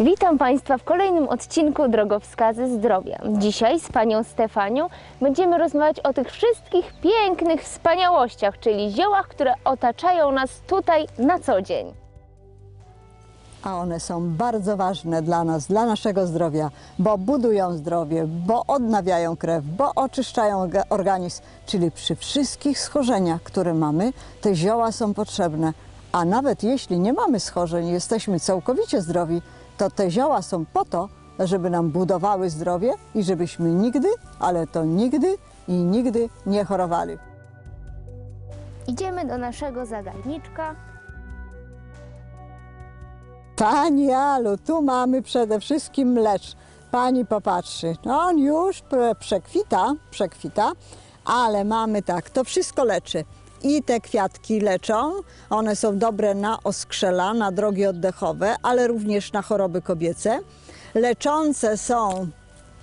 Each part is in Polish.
Witam Państwa w kolejnym odcinku Drogowskazy Zdrowia. Dzisiaj z Panią Stefanią będziemy rozmawiać o tych wszystkich pięknych wspaniałościach, czyli ziołach, które otaczają nas tutaj na co dzień. A one są bardzo ważne dla nas, dla naszego zdrowia, bo budują zdrowie, bo odnawiają krew, bo oczyszczają orga- organizm. Czyli przy wszystkich schorzeniach, które mamy, te zioła są potrzebne. A nawet jeśli nie mamy schorzeń, jesteśmy całkowicie zdrowi, to te zioła są po to, żeby nam budowały zdrowie i żebyśmy nigdy, ale to nigdy i nigdy nie chorowali. Idziemy do naszego zagajniczka. Pani Alu, tu mamy przede wszystkim mlecz. Pani popatrzy, no on już przekwita, przekwita, ale mamy tak, to wszystko leczy. I te kwiatki leczą, one są dobre na oskrzela, na drogi oddechowe, ale również na choroby kobiece. Leczące są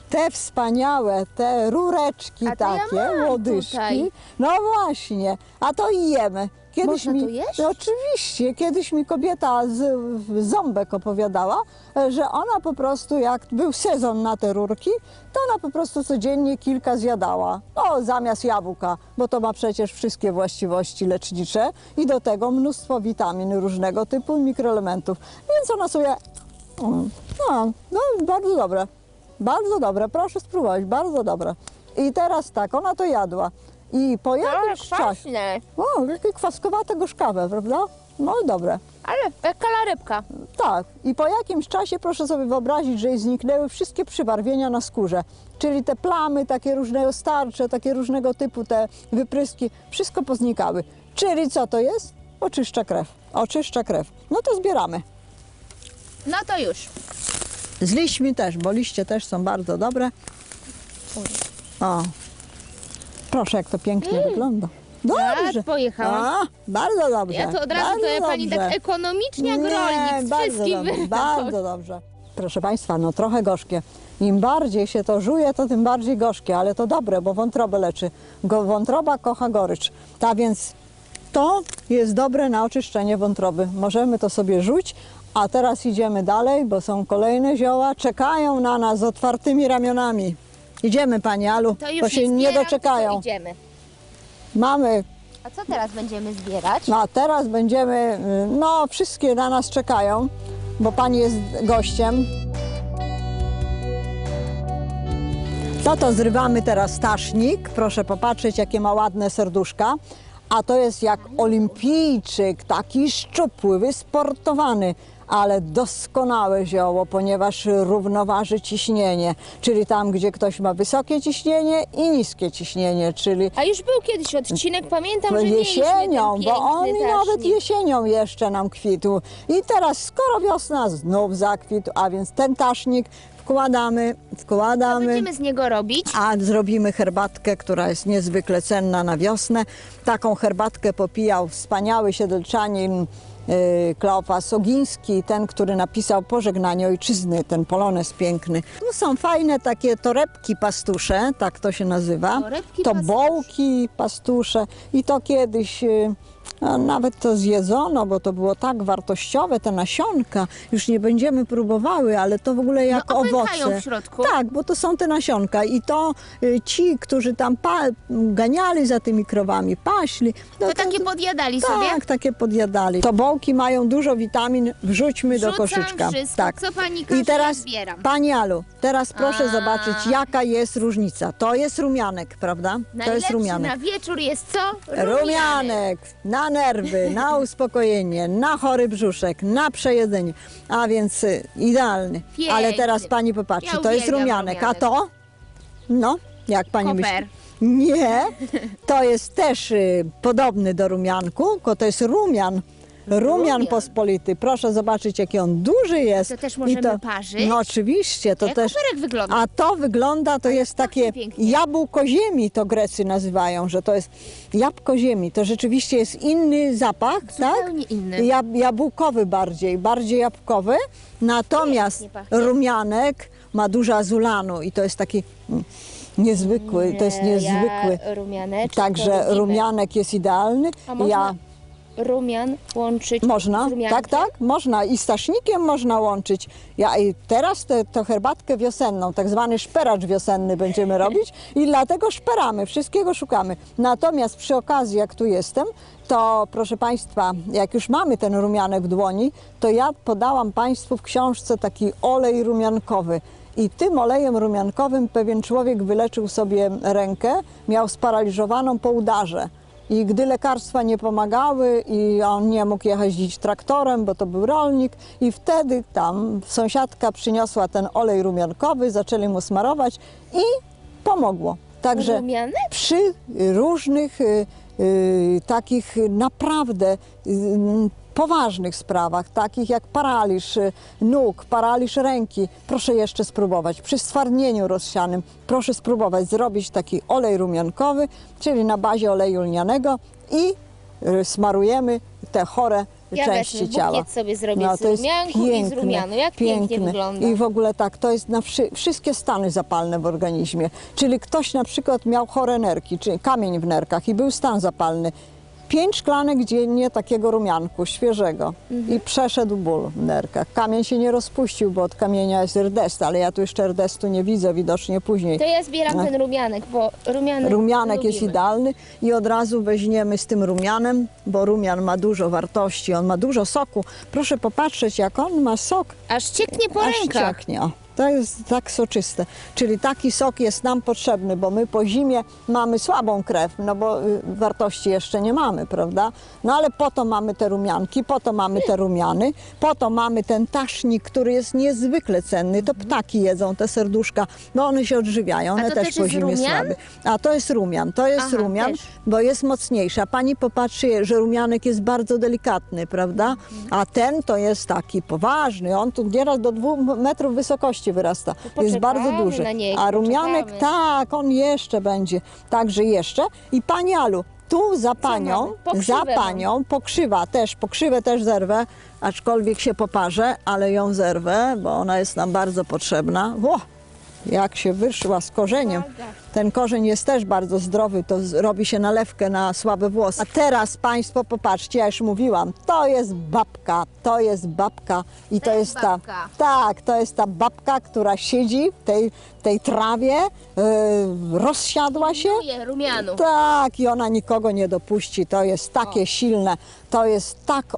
te wspaniałe, te rureczki A to ja takie, mam łodyżki. tutaj. No właśnie, a to i jemy. Kiedyś Można mi, to jeść? No oczywiście, kiedyś mi kobieta z Ząbek opowiadała, e, że ona po prostu, jak był sezon na te rurki, to ona po prostu codziennie kilka zjadała. No, zamiast jabłka, bo to ma przecież wszystkie właściwości lecznicze i do tego mnóstwo witamin różnego typu mikroelementów. Więc ona sobie, mm, no, no bardzo dobre, bardzo dobre, proszę spróbować, bardzo dobre. I teraz tak, ona to jadła. I po jakimś czasie... kwaśne, O, jakie kwaskowate gorzkawe, prawda? No i dobre. ale jak rybka. Tak. I po jakimś czasie proszę sobie wyobrazić, że jej zniknęły wszystkie przybarwienia na skórze. Czyli te plamy, takie różnego starcze, takie różnego typu te wypryski, wszystko poznikały. Czyli co to jest? Oczyszcza krew. Oczyszcza krew. No to zbieramy. No to już. Z liśćmi też, bo liście też są bardzo dobre. O. Proszę, jak to pięknie wygląda. Dobrze. Tak, pojechałam. A, bardzo dobrze. Ja to od razu bardzo to ja pani dobrze. tak ekonomicznie jak rolnik z bardzo wszystkim dobrze, bardzo dobrze. Proszę Państwa, no trochę gorzkie. Im bardziej się to żuje, to tym bardziej gorzkie, ale to dobre, bo wątrobę leczy. Go, wątroba kocha gorycz. Tak więc to jest dobre na oczyszczenie wątroby. Możemy to sobie rzuć, a teraz idziemy dalej, bo są kolejne zioła. Czekają na nas z otwartymi ramionami. Idziemy Pani Alu, To już bo się nie zbieram, doczekają. tylko idziemy. Mamy A co teraz będziemy zbierać? no a teraz będziemy, no wszystkie na nas czekają, bo pani jest gościem. No to zrywamy teraz tasznik. Proszę popatrzeć, jakie ma ładne serduszka. A to jest jak olimpijczyk, taki szczupły, wysportowany, ale doskonałe zioło, ponieważ równoważy ciśnienie. Czyli tam, gdzie ktoś ma wysokie ciśnienie i niskie ciśnienie, czyli A już był kiedyś odcinek, pamiętam, że mieliśmy jesienią, bo on i nawet jesienią jeszcze nam kwitł. I teraz skoro wiosna znów zakwitł, a więc ten tasznik wkładamy, Co wkładamy. będziemy z niego robić? A zrobimy herbatkę, która jest niezwykle cenna na wiosnę. Taką herbatkę popijał wspaniały siedlczanin yy, Kleofas Ogiński, ten, który napisał Pożegnanie Ojczyzny, ten polonez piękny. Tu są fajne takie torebki pastusze, tak to się nazywa. Torebki to pastusze. bołki pastusze i to kiedyś... yy, a nawet to zjedzono, bo to było tak wartościowe, te nasionka. Już nie będziemy próbowały, ale to w ogóle jak No, opętają owoce. w środku. Tak, bo to są te nasionka i to y, ci, którzy tam pa- ganiali za tymi krowami, paśli. no To takie podjadali sobie? Tak, takie podjadali. Tobołki mają dużo witamin, wrzućmy do Wrzucam koszyczka. wszystko, tak. co pani każe, I teraz, ja zbieram. Pani Alu, teraz proszę A. zobaczyć, jaka jest różnica. To jest rumianek, prawda? to jest rumianek. na wieczór jest co? Rumianek na nerwy, na uspokojenie, na chory brzuszek, na przejedzenie. A więc y, idealny. Piękny. Ale teraz pani popatrzy, Ja to jest uwielbiam rumianek. A rumianek. to? No, jak pani Koper. myśli? Nie, to jest też y, podobny do rumianku, tylko to jest rumian. Rumian pospolity. Proszę zobaczyć, jaki on duży jest. To też I możemy parzyć? No oczywiście, to Jak też. wygląda? A to wygląda, to jest takie pięknie. jabłko ziemi, to Grecy nazywają, że to jest jabłko ziemi. To rzeczywiście jest inny zapach, Zupełnie tak? inny. Jab, jabłkowy bardziej, bardziej jabłkowy. Natomiast Pięknie pachnie. rumianek ma dużo azulanu i to jest taki mm, niezwykły, to jest Nie, niezwykły. Ja rumianeczko Także rumianek jest idealny. A można- Ja rumian łączyć Można, z rumiankiem? tak, tak, można i stasznikiem można łączyć. Ja i teraz tę to herbatkę wiosenną, tak zwany szperacz wiosenny będziemy robić i dlatego szperamy, wszystkiego szukamy. Natomiast przy okazji, jak tu jestem, to proszę Państwa, jak już mamy ten rumianek w dłoni, to ja podałam Państwu w książce taki olej rumiankowy. I tym olejem rumiankowym pewien człowiek wyleczył sobie rękę, miał sparaliżowaną po udarze. I gdy lekarstwa nie pomagały i on nie mógł jechać dziś traktorem, bo to był rolnik i wtedy tam sąsiadka przyniosła ten olej rumiankowy, zaczęli mu smarować i pomogło. Także Rumianek? przy różnych y, y, takich naprawdę y, poważnych sprawach, takich jak paraliż y, nóg, paraliż ręki, proszę jeszcze spróbować. Przy stwardnieniu rozsianym proszę spróbować zrobić taki olej rumiankowy, czyli na bazie oleju lnianego i y, smarujemy te chore Ja części wezmę, ciała. bukiet sobie zrobię No, z rumianku i z rumianu. Jak pięknie wygląda. I w ogóle tak, to jest na wszy, wszystkie stany zapalne w organizmie. Czyli ktoś na przykład miał chore nerki, czy kamień w nerkach i był stan zapalny. Pięć szklanek dziennie takiego rumianku świeżego Mhm. i przeszedł ból w nerkach. Kamień się nie rozpuścił, bo od kamienia jest rdest, ale ja tu jeszcze rdestu nie widzę, widocznie później. To ja zbieram ten rumianek, bo rumianek Rumianek jest idealny i od razu weźmiemy z tym rumianem, bo rumian ma dużo wartości, on ma dużo soku. Proszę popatrzeć, jak on ma sok Aż cieknie po Aż rękach. cieknie. To jest tak soczyste. Czyli taki sok jest nam potrzebny, bo my po zimie mamy słabą krew, no bo y, wartości jeszcze nie mamy, prawda? No ale po to mamy te rumianki, po to mamy te rumiany, po to mamy ten tasznik, który jest niezwykle cenny. To ptaki jedzą te serduszka, bo one się odżywiają, one też, też po zimie słabe. A to jest rumian, to jest Aha, rumian, też. bo jest mocniejsza. Pani popatrzy, że rumianek jest bardzo delikatny, prawda? A ten to jest taki poważny. On tu nieraz do dwóch metrów wysokości wyrasta. Jest bardzo duży. na niego, A rumianek, poczekamy. tak, on jeszcze będzie. Także jeszcze. I Pani Alu, tu za panią, mamy? Pokrzywę za mam. panią, pokrzywa też, pokrzywę też zerwę, aczkolwiek się poparzę, ale ją zerwę, bo ona jest nam bardzo potrzebna. Ło, jak się wyszła z korzeniem. Ten korzeń jest też bardzo zdrowy, to robi się nalewkę na słabe włosy. A teraz Państwo popatrzcie, ja już mówiłam, to jest babka, to jest babka i to, jest ta, babka. tak, to jest ta babka, która siedzi w tej, tej trawie, yy, rozsiadła się. Rumianu. Tak, i ona nikogo nie dopuści. To jest takie silne, to jest, tak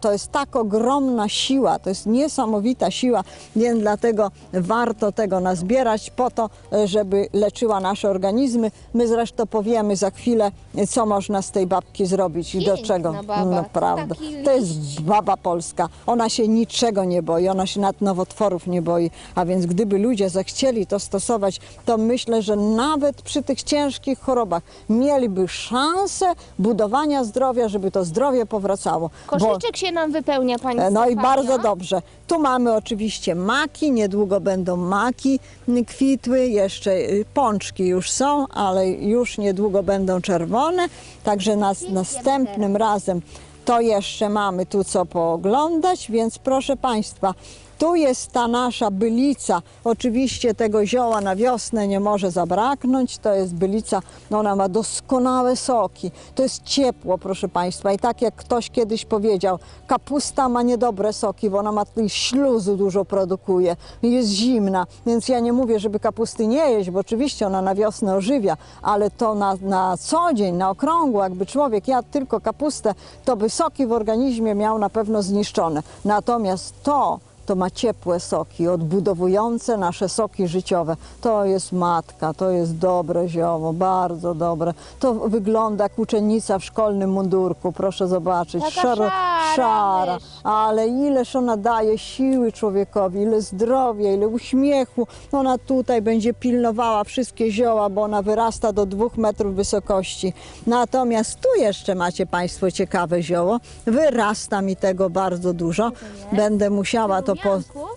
to jest tak ogromna siła, to jest niesamowita siła, więc dlatego warto tego nazbierać po to, e, żeby leczyła nasze organizmy. My zresztą powiemy za chwilę, e, co można z tej babki zrobić i do czego. baba, No to prawda. taki To jest baba polska. Ona się niczego nie boi, ona się nad nowotworów nie boi. A więc gdyby ludzie zechcieli to stosować, to myślę, że nawet przy tych ciężkich chorobach mieliby szansę budowania zdrowia, żeby to zdrowie powracało. Koszyczek się nam wypełnia, Pani E, No i Stefania. bardzo dobrze. Tu mamy oczywiście maki, niedługo będą maki kwitły, jeszcze y, pączki już są, ale już niedługo będą czerwone, także nas, następnym razem to jeszcze mamy tu co pooglądać, więc proszę Państwa, tu jest ta nasza bylica. Oczywiście tego zioła na wiosnę nie może zabraknąć. To jest bylica, no ona ma doskonałe soki. To jest ciepło, proszę Państwa. I tak jak ktoś kiedyś powiedział, kapusta ma niedobre soki, bo ona ma śluzu dużo produkuje jest zimna. Więc ja nie mówię, żeby kapusty nie jeść, bo oczywiście ona na wiosnę ożywia, ale to na, na co dzień, na okrągło, jakby człowiek jadł tylko kapustę, to by soki w organizmie miał na pewno zniszczone. Natomiast to, to ma ciepłe soki, odbudowujące nasze soki życiowe. To jest matka, to jest dobre zioło, bardzo dobre. To wygląda jak uczennica w szkolnym mundurku, proszę zobaczyć. Taka szara szara, mysz. ale ileż ona daje siły człowiekowi, ile zdrowia, ile uśmiechu. Ona tutaj będzie pilnowała wszystkie zioła, bo ona wyrasta do dwóch metrów wysokości. Natomiast tu jeszcze macie Państwo ciekawe zioło. Wyrasta mi tego bardzo dużo. Będę musiała to po... rumianku?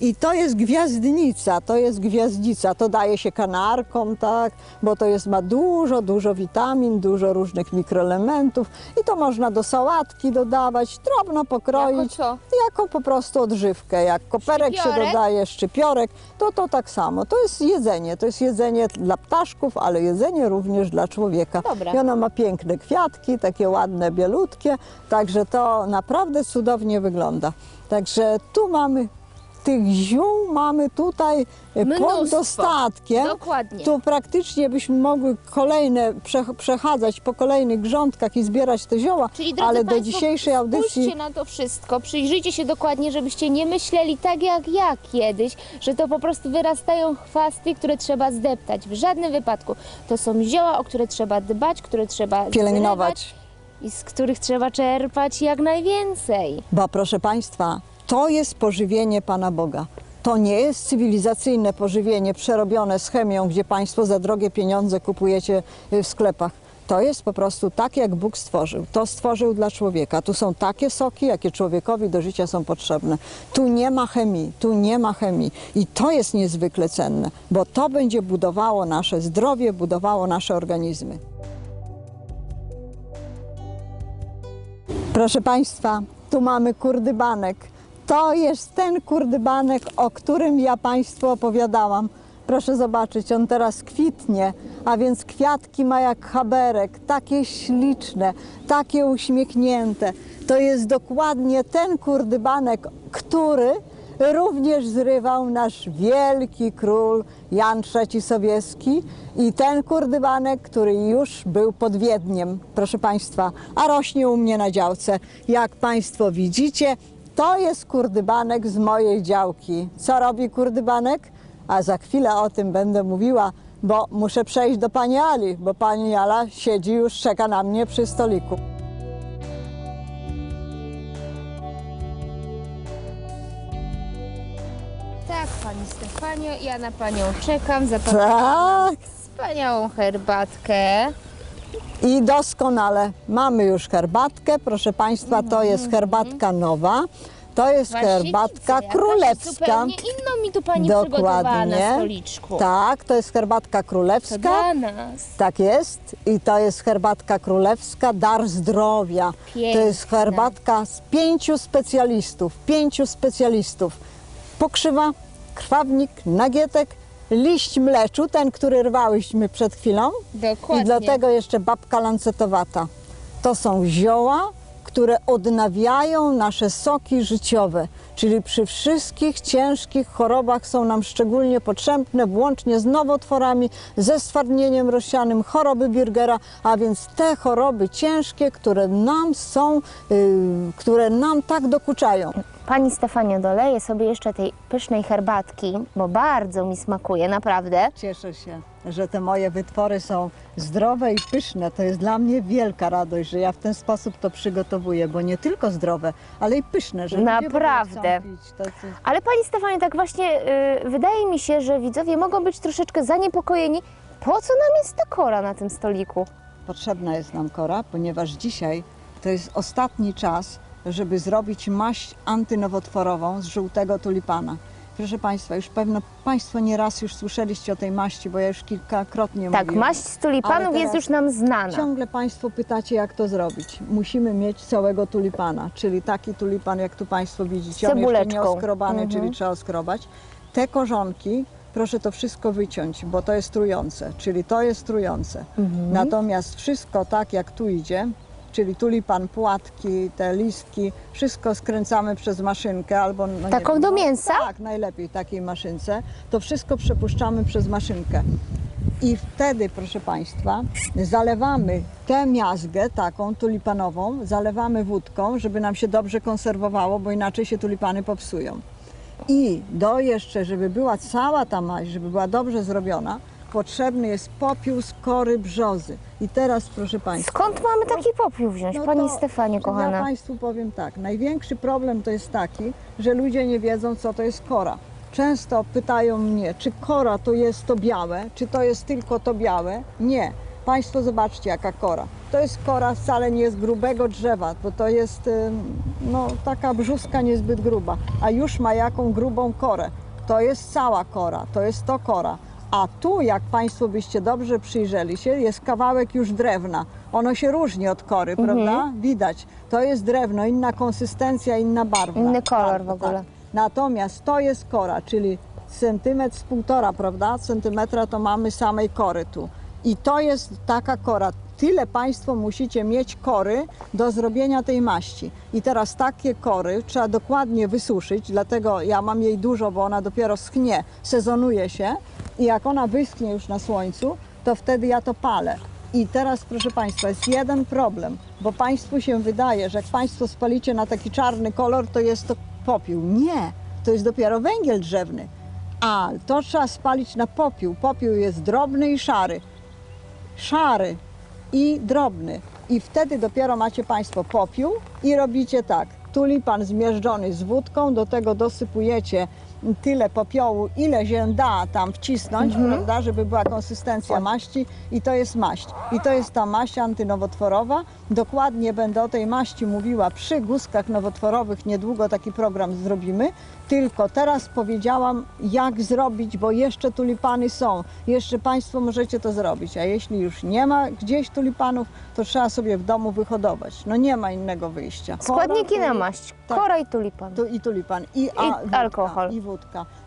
I to jest gwiazdnica, to jest gwiazdnica, to daje się kanarkom, tak, bo to jest, ma dużo, dużo witamin, dużo różnych mikroelementów i to można do sałatki dodawać, drobno pokroić. Jako co? Jako po prostu odżywkę, jak koperek się dodaje, szczypiorek, to to tak samo. To jest jedzenie, to jest jedzenie dla ptaszków, ale jedzenie również dla człowieka. Dobra. I ono ma piękne kwiatki, takie ładne, bielutkie, także to naprawdę cudownie wygląda. Także tu mamy tych ziół mamy tutaj e, Mnóstwo. pod dostatkiem. Dokładnie. Tu praktycznie byśmy mogły kolejne prze- przechadzać po kolejnych grządkach i zbierać te zioła, Czyli drodzy ale do Państwo, dzisiejszej audycji Spójrzcie na to wszystko, przyjrzyjcie się dokładnie, żebyście nie myśleli tak jak ja kiedyś, że to po prostu wyrastają chwasty, które trzeba zdeptać. W żadnym wypadku. To są zioła, o które trzeba dbać, które trzeba pielęgnować. i z których trzeba czerpać jak najwięcej. Bo proszę Państwa, to jest pożywienie Pana Boga. To nie jest cywilizacyjne pożywienie przerobione z chemią, gdzie Państwo za drogie pieniądze kupujecie y, w sklepach. To jest po prostu tak, jak Bóg stworzył. To stworzył dla człowieka. Tu są takie soki, jakie człowiekowi do życia są potrzebne. Tu nie ma chemii, tu nie ma chemii. I to jest niezwykle cenne, bo to będzie budowało nasze zdrowie, budowało nasze organizmy. Proszę Państwa, tu mamy kurdybanek. To jest ten kurdybanek, o którym ja Państwu opowiadałam. Proszę zobaczyć, on teraz kwitnie, a więc kwiatki ma jak haberek, takie śliczne, takie uśmiechnięte. To jest dokładnie ten kurdybanek, który również zrywał nasz wielki król Jan III Sobieski i ten kurdybanek, który już był pod Wiedniem, proszę Państwa, a rośnie u mnie na działce. Jak Państwo widzicie, to jest kurdybanek z mojej działki. Co robi kurdybanek? A za chwilę o tym będę mówiła, bo muszę przejść do Pani Ali, bo Pani Ala siedzi już, czeka na mnie przy stoliku. Tak, Pani Stefanio, ja na Panią czekam, za Tak. wspaniałą herbatkę. I doskonale. Mamy już herbatkę, proszę Państwa, to jest herbatka nowa. To jest herbatka jakaś królewska. Zupełnie inną mi tu Pani przygotowała na stoliczku. Tak, to jest herbatka To królewska. dla nas. Tak jest. I to jest herbatka królewska, dar zdrowia. Piękna. To jest herbatka z pięciu specjalistów. Pięciu specjalistów. Pokrzywa, krwawnik, nagietek, liść mleczu, ten, który rwałyśmy przed chwilą. Dokładnie. I dlatego jeszcze babka lancetowata. To są zioła, które odnawiają nasze soki życiowe, czyli przy wszystkich ciężkich chorobach są nam szczególnie potrzebne, włącznie z nowotworami, ze stwardnieniem rozsianym, choroby Birgera, a więc te choroby ciężkie, które nam są, yy, które nam tak dokuczają. Pani Stefania doleje sobie jeszcze tej pysznej herbatki, bo bardzo mi smakuje, naprawdę. Cieszę się, że te moje wytwory są zdrowe i pyszne. To jest dla mnie wielka radość, że ja w ten sposób to przygotowuję, bo nie tylko zdrowe, ale i pyszne. Że Naprawdę. pić. To, to... Ale Pani Stefania, tak właśnie y, wydaje mi się, że widzowie mogą być troszeczkę zaniepokojeni. Po co nam jest ta kora na tym stoliku? Potrzebna jest nam kora, ponieważ dzisiaj to jest ostatni czas, żeby zrobić maść antynowotworową z żółtego tulipana. Proszę Państwa, już pewno Państwo nieraz już słyszeliście o tej maści, bo ja już kilkakrotnie Tak, mówiłam. maść z tulipanów jest już nam znana. Ciągle Państwo pytacie, jak to zrobić. Musimy mieć całego tulipana, czyli taki tulipan, jak tu Państwo widzicie. On jeszcze nie cebuleczką. oskrobany, Mhm. czyli trzeba oskrobać. Te korzonki, proszę to wszystko wyciąć, bo to jest trujące, czyli to jest trujące. Mhm. Natomiast wszystko tak, jak tu idzie, czyli tulipan, płatki, te listki, wszystko skręcamy przez maszynkę albo... No Taką wiem, do no, mięsa? Tak, najlepiej takiej maszynce. To wszystko przepuszczamy przez maszynkę. I wtedy, proszę Państwa, zalewamy tę miazgę taką tulipanową, zalewamy wódką, żeby nam się dobrze konserwowało, bo inaczej się tulipany popsują. I do jeszcze, żeby była cała ta maź, żeby była dobrze zrobiona, potrzebny jest popiół z kory brzozy. I teraz, proszę Państwa, Skąd mamy taki popiół wziąć, no Pani to Stefanie, Ja kochana? Państwu powiem tak, największy problem to jest taki, że ludzie nie wiedzą, co to jest kora. Często pytają mnie, czy kora to jest to białe, czy to jest tylko to białe. Nie. Państwo zobaczcie jaka kora. To jest kora wcale nie z grubego drzewa, bo to jest ym, no, taka brzuska niezbyt gruba, a już ma jaką grubą korę. To jest cała kora, to jest to kora. A tu, jak Państwo byście dobrze przyjrzeli się, jest kawałek już drewna. Ono się różni od kory, prawda? Widać. To jest drewno, inna konsystencja, inna barwa. Inny kolor w ogóle. Tak. Natomiast to jest kora, czyli centymetr z półtora, prawda? Centymetra to mamy samej kory tu. I to jest taka kora. Tyle Państwo musicie mieć kory do zrobienia tej maści. I teraz takie kory trzeba dokładnie wysuszyć, dlatego ja mam jej dużo, bo ona dopiero schnie, sezonuje się. I jak ona wyschnie już na słońcu, to wtedy ja to palę. I teraz, proszę Państwa, jest jeden problem, bo Państwu się wydaje, że jak Państwo spalicie na taki czarny kolor, to jest to popiół. Nie, to jest dopiero węgiel drzewny. A to trzeba spalić na popiół. Popiół jest drobny i szary. Szary i drobny. I wtedy dopiero macie Państwo popiół i robicie tak. Tulipan zmierzczony z wódką, do tego dosypujecie tyle popiołu, ile się da tam wcisnąć, prawda, żeby była konsystencja maści i to jest maść. I to jest ta maść antynowotworowa. Dokładnie będę o tej maści mówiła przy guzkach nowotworowych, niedługo taki program zrobimy. Tylko teraz powiedziałam, jak zrobić, bo jeszcze tulipany są. Jeszcze Państwo możecie to zrobić. A jeśli już nie ma gdzieś tulipanów, to trzeba sobie w domu wyhodować. No nie ma innego wyjścia. Składniki na maść. tak. Kora i tulipan. tu, I tulipan, i, a, wódka, alkohol. I wódka.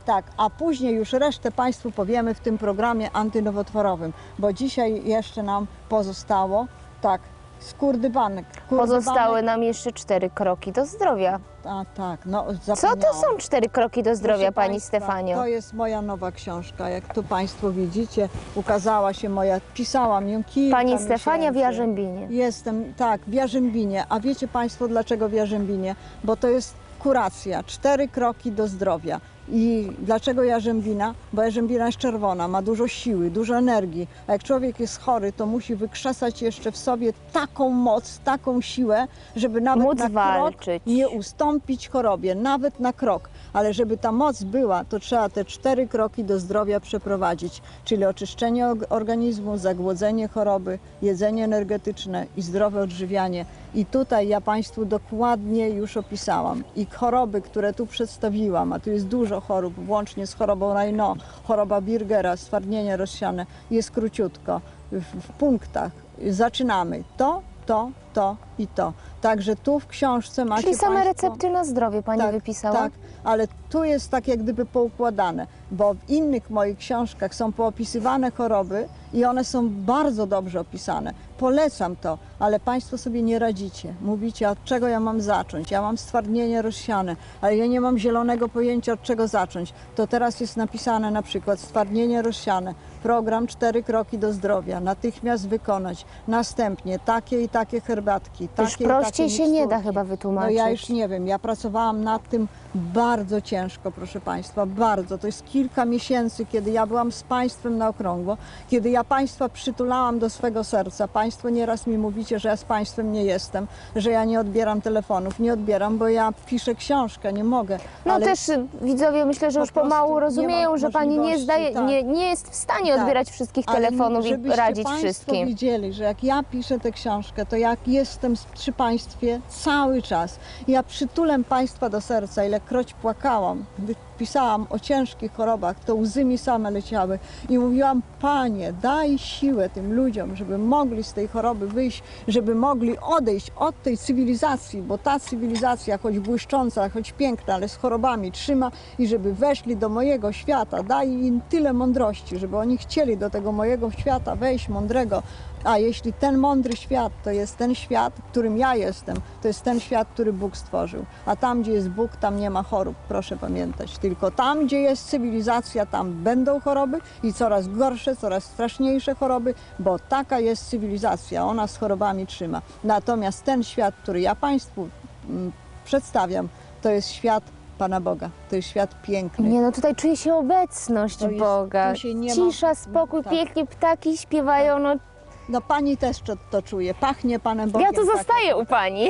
Tak, a później już resztę Państwu powiemy w tym programie antynowotworowym, bo dzisiaj jeszcze nam pozostało, tak, skurdybanek. Pozostały nam jeszcze cztery kroki do zdrowia. A tak, no Co to są cztery kroki do zdrowia, Proszę Pani państwa, Stefanio? To jest moja nowa książka. Jak tu Państwo widzicie, ukazała się moja, pisałam ją kilka Pani Stefania w miesięcy. Jarzębinie. Jestem, tak, w Jarzębinie. A wiecie Państwo dlaczego w Jarzębinie? Bo to jest kuracja, cztery kroki do zdrowia. I dlaczego jarzębina? Bo jarzębina jest czerwona, ma dużo siły, dużo energii. A jak człowiek jest chory, to musi wykrzesać jeszcze w sobie taką moc, taką siłę, żeby nawet Móc na krok walczyć. nie ustąpić chorobie, nawet na krok. Ale żeby ta moc była, to trzeba te cztery kroki do zdrowia przeprowadzić, czyli oczyszczenie organizmu, zagłodzenie choroby, jedzenie energetyczne i zdrowe odżywianie. I tutaj ja Państwu dokładnie już opisałam. I choroby, które tu przedstawiłam, a tu jest dużo chorób, włącznie z chorobą Raynaud, choroba Birgera, stwardnienie rozsiane, jest króciutko, w, w punktach. Zaczynamy to, to, to i to. Także tu w książce macie Czyli same państwo... recepty na zdrowie Pani wypisała? Tak, ale tu jest tak jak gdyby poukładane, bo w innych moich książkach są poopisywane choroby i one są bardzo dobrze opisane. Polecam to, ale Państwo sobie nie radzicie. Mówicie, od czego ja mam zacząć? Ja mam stwardnienie rozsiane, ale ja nie mam zielonego pojęcia, od czego zacząć. To teraz jest napisane na przykład stwardnienie rozsiane, program cztery kroki do zdrowia, natychmiast wykonać, następnie takie i takie herbatki, takie Już i prościej takie się nie da chyba No wytłumaczyć. ja już nie wiem, ja pracowałam nad tym bardzo ciężko, proszę Państwa, bardzo. To jest kilka miesięcy, kiedy ja byłam z Państwem na okrągło, kiedy ja Państwa przytulałam do swego serca. Państwo nieraz mi mówicie, że ja z Państwem nie jestem, że ja nie odbieram telefonów. Nie odbieram, bo ja piszę książkę, nie mogę. No ale też y, widzowie myślę, że po już pomału prostu nie rozumieją, że Pani nie, zdaje, tak. nie, nie jest w stanie Tak. odbierać wszystkich Ale telefonów i radzić państwo wszystkim. wiedzieli, że jak ja piszę tę książkę, to jak jestem przy Państwie cały czas. Ja przytulem Państwa do serca, ilekroć płakałam, gdy pisałam o ciężkich chorobach, to łzy mi same leciały. I mówiłam, Panie, daj siłę tym ludziom, żeby mogli z tej choroby wyjść, żeby mogli odejść od tej cywilizacji, bo ta cywilizacja, choć błyszcząca, choć piękna, ale z chorobami trzyma i żeby weszli do mojego świata, daj im tyle mądrości, żeby oni chcieli do tego mojego świata wejść mądrego, a jeśli ten mądry świat to jest ten świat, którym ja jestem, to jest ten świat, który Bóg stworzył. A tam, gdzie jest Bóg, tam nie ma chorób, proszę pamiętać. Tylko tam, gdzie jest cywilizacja, tam będą choroby i coraz gorsze, coraz straszniejsze choroby, bo taka jest cywilizacja, ona z chorobami trzyma. Natomiast ten świat, który ja Państwu mm, przedstawiam, to jest świat Pana Boga, to jest świat piękny. Nie no, tutaj czuje się obecność To jest- Boga. ma- Cisza, spokój, tak. pięknie ptaki śpiewają. No, No Pani też to, to czuje, pachnie Panem Bogiem. ja tu tak zostaję u Pani.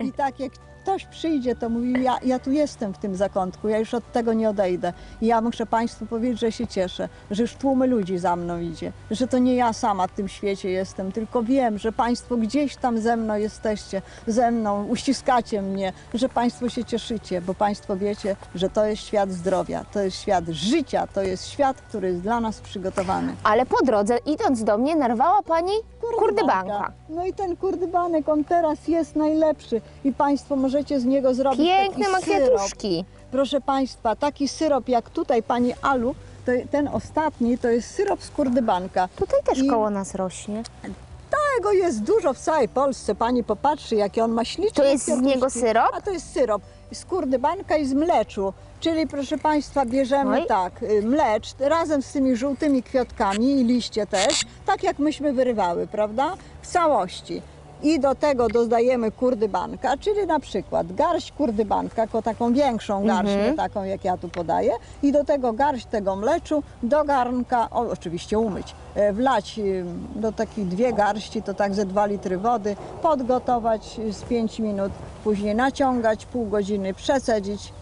I takie ktoś przyjdzie, to mówi, ja, ja tu jestem w tym zakątku, ja już od tego nie odejdę. I ja muszę Państwu powiedzieć, że się cieszę, że już tłumy ludzi za mną idzie, że to nie ja sama w tym świecie jestem, tylko wiem, że Państwo gdzieś tam ze mną jesteście, ze mną, uściskacie mnie, że Państwo się cieszycie, bo Państwo wiecie, że to jest świat zdrowia, to jest świat życia, to jest świat, który jest dla nas przygotowany. Ale po drodze, idąc do mnie, narwała pani kurdybanka. No i ten kurdybanek, on teraz jest najlepszy i Państwo możecie z niego zrobić Piękne taki syrop. makietuszki. Proszę Państwa, taki syrop jak tutaj Pani Alu, to ten ostatni to jest syrop z kurdybanka. Tutaj też I- koło nas rośnie. Tego jest dużo w całej Polsce. Pani popatrzy, jakie on ma śliczne To jest z kwiatuszki. niego syrop? A to jest syrop z kurdybanka i z mleczu. Czyli proszę Państwa, bierzemy Oj. tak, y, mlecz razem z tymi żółtymi kwiatkami i liście też, tak jak myśmy wyrywały, prawda? W całości. I do tego dodajemy kurdybanka, czyli na przykład garść kurdybanka, jako taką większą garść, Mhm. nie taką jak ja tu podaję. I do tego garść tego mleczu, do garnka, o, oczywiście umyć, e, wlać y, do takich dwie garści, to tak ze dwa litry wody, podgotować z 5 minut, później naciągać pół godziny, przecedzić,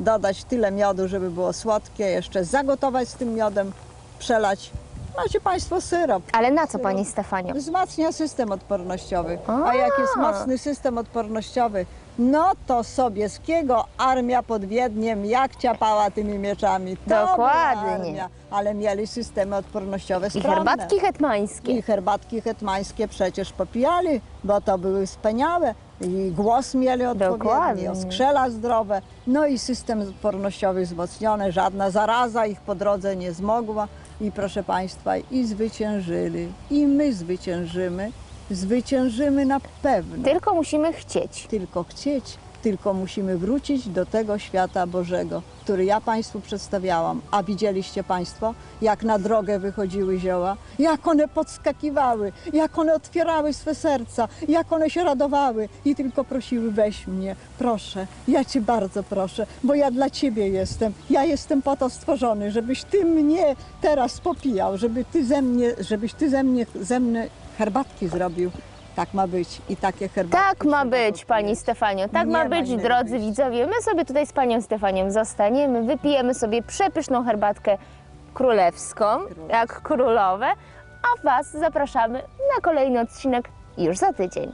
dodać tyle miodu, żeby było słodkie, jeszcze zagotować z tym miodem, przelać. Macie Państwo syrop. Ale na co pani Stefanio? Wzmacnia system odpornościowy. A. A jak jest mocny system odpornościowy, no to Sobieskiego armia pod Wiedniem jak ciapała tymi mieczami. To była Dokładnie. Armia, ale mieli systemy odpornościowe I sprawne. herbatki hetmańskie. I herbatki hetmańskie przecież popijali, bo to były wspaniałe. I głos mieli odpowiedni, Dokładnie. oskrzela zdrowe. No i system odpornościowy wzmocniony, żadna zaraza ich po drodze nie zmogła. I proszę Państwa, i zwyciężyli. I my zwyciężymy. Zwyciężymy na pewno. Tylko musimy chcieć. Tylko chcieć, tylko musimy wrócić do tego świata Bożego, który ja Państwu przedstawiałam. A widzieliście Państwo, jak na drogę wychodziły zioła, jak one podskakiwały, jak one otwierały swe serca, jak one się radowały i tylko prosiły, weź mnie, proszę, ja Cię bardzo proszę, bo ja dla Ciebie jestem. Ja jestem po to stworzony, żebyś Ty mnie teraz popijał, żeby Ty ze mnie, żebyś Ty ze mnie, ze mnie herbatki zrobił. Tak ma być i takie herbatki. Tak ma być, pani Stefanio. Tak Nie ma ma być, drodzy wyjścia. widzowie. My sobie tutaj z panią Stefanią zostaniemy, wypijemy sobie przepyszną herbatkę królewską, jak królowe, a was zapraszamy na kolejny odcinek już za tydzień.